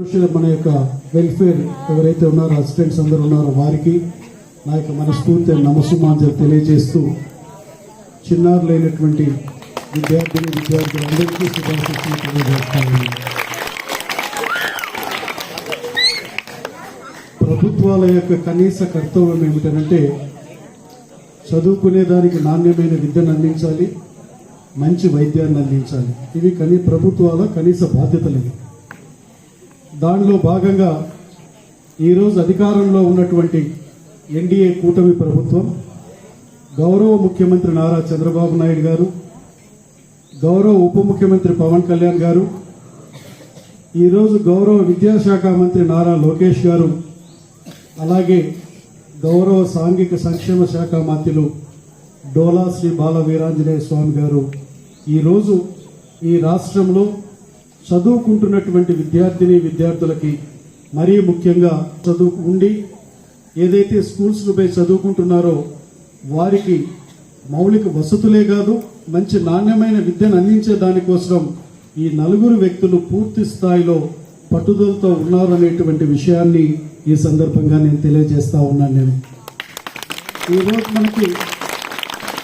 మనుషులు మన యొక్క వెల్ఫేర్ ఎవరైతే ఉన్నారో అసిస్టెంట్స్ అందరూ ఉన్నారో వారికి నా యొక్క మనస్ఫూర్తి నమస్సుమాంజలు తెలియజేస్తూ చిన్నారులైనటువంటి విద్యార్థులు విద్యార్థులందరికీ శుభాశిస్తులు తెలియజేస్తాను. ప్రభుత్వాల యొక్క కనీస కర్తవ్యం ఏమిటంటే చదువుకునే దానికి నాణ్యమైన విద్యను అందించాలి మంచి వైద్యాన్ని అందించాలి. ఇవి కనీ ప్రభుత్వాల కనీస బాధ్యతలు ఇవి. దానిలో భాగంగా ఈరోజు అధికారంలో ఉన్నటువంటి ఎన్డీఏ కూటమి ప్రభుత్వం గౌరవ ముఖ్యమంత్రి నారా చంద్రబాబు నాయుడు గారు గౌరవ ఉప ముఖ్యమంత్రి పవన్ కళ్యాణ్ గారు ఈరోజు గౌరవ విద్యాశాఖ మంత్రి నారా లోకేష్ గారు అలాగే గౌరవ సాంఘిక సంక్షేమ శాఖ మంత్రులు డోలా శ్రీ బాల వీరాంజనేయ స్వామి గారు ఈరోజు ఈ రాష్ట్రంలో చదువుకుంటున్నటువంటి విద్యార్థిని విద్యార్థులకి మరీ ముఖ్యంగా చదువు ఉండి ఏదైతే స్కూల్స్లో పోయి చదువుకుంటున్నారో వారికి మౌలిక వసతులే కాదు మంచి నాణ్యమైన విద్యను అందించే దానికోసం ఈ నలుగురు వ్యక్తులు పూర్తి స్థాయిలో పట్టుదలతో ఉన్నారనేటువంటి విషయాన్ని ఈ సందర్భంగా నేను తెలియజేస్తా ఉన్నాను నేను. ఈరోజు మనకి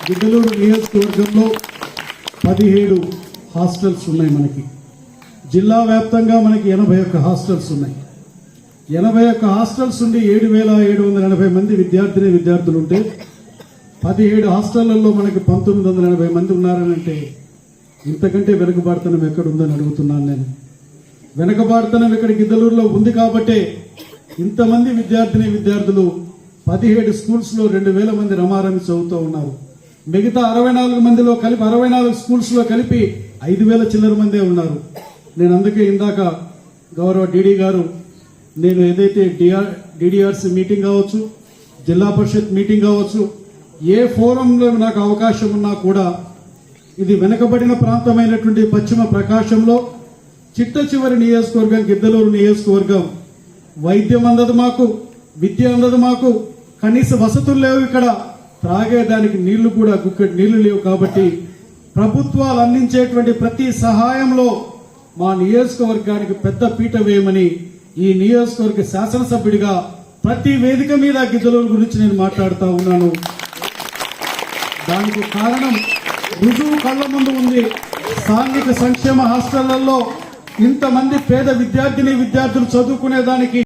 గిద్దలూరు నియోజకవర్గంలో పదిహేడు హాస్టల్స్ ఉన్నాయి మనకి. జిల్లా వ్యాప్తంగా మనకి ఎనభై ఒక్క హాస్టల్స్ ఉన్నాయి. ఎనభై ఒక్క హాస్టల్స్ ఉండి ఏడు వేల ఏడు వందల ఎనభై మంది విద్యార్థిని విద్యార్థులు ఉంటే పదిహేడు హాస్టళ్ళలో మనకి పంతొమ్మిది వందల ఎనభై మంది ఉన్నారని అంటే ఇంతకంటే వెనుకబాడుతనం ఎక్కడుందని అడుగుతున్నాను నేను. వెనుకబాడుతనం ఇక్కడ గిద్దలూరులో ఉంది కాబట్టే ఇంతమంది విద్యార్థిని విద్యార్థులు పదిహేడు స్కూల్స్లో రెండు వేల మంది రమారమి చదువుతూ ఉన్నారు. మిగతా అరవై నాలుగు మందిలో కలిపి అరవై నాలుగు స్కూల్స్లో కలిపి ఐదు వేల చిల్లర మందే ఉన్నారు. నేను అందుకే ఇందాక గౌరవ డీడీ గారు నేను ఏదైతే డిఆర్ డిడిఆర్సి మీటింగ్ కావచ్చు జిల్లా పరిషత్ మీటింగ్ కావచ్చు ఏ ఫోరంలో నాకు అవకాశం ఉన్నా కూడా ఇది వెనుకబడిన ప్రాంతమైనటువంటి పశ్చిమ ప్రకాశంలో చిట్ట చివరి నియోజకవర్గం గిద్దలూరు నియోజకవర్గం వైద్యం అందదు మాకు విద్య అందదు మాకు కనీస వసతులు లేవు ఇక్కడ త్రాగేదానికి నీళ్ళు కూడా గుక్కటి నీళ్ళు లేవు కాబట్టి ప్రభుత్వాలు అందించేటువంటి ప్రతి సహాయంలో మా నియోజకవర్గానికి పెద్ద పీట వేయమని ఈ నియోజకవర్గ శాసనసభ్యుడిగా ప్రతి వేదిక మీద గిద్దలూరు గురించి నేను మాట్లాడుతూ ఉన్నాను. దానికి కారణం రుజువు కళ్ళ ముందు ఉంది. సాంఘిక సంక్షేమ హాస్టళ్ళలో ఇంతమంది పేద విద్యార్థిని విద్యార్థులు చదువుకునే దానికి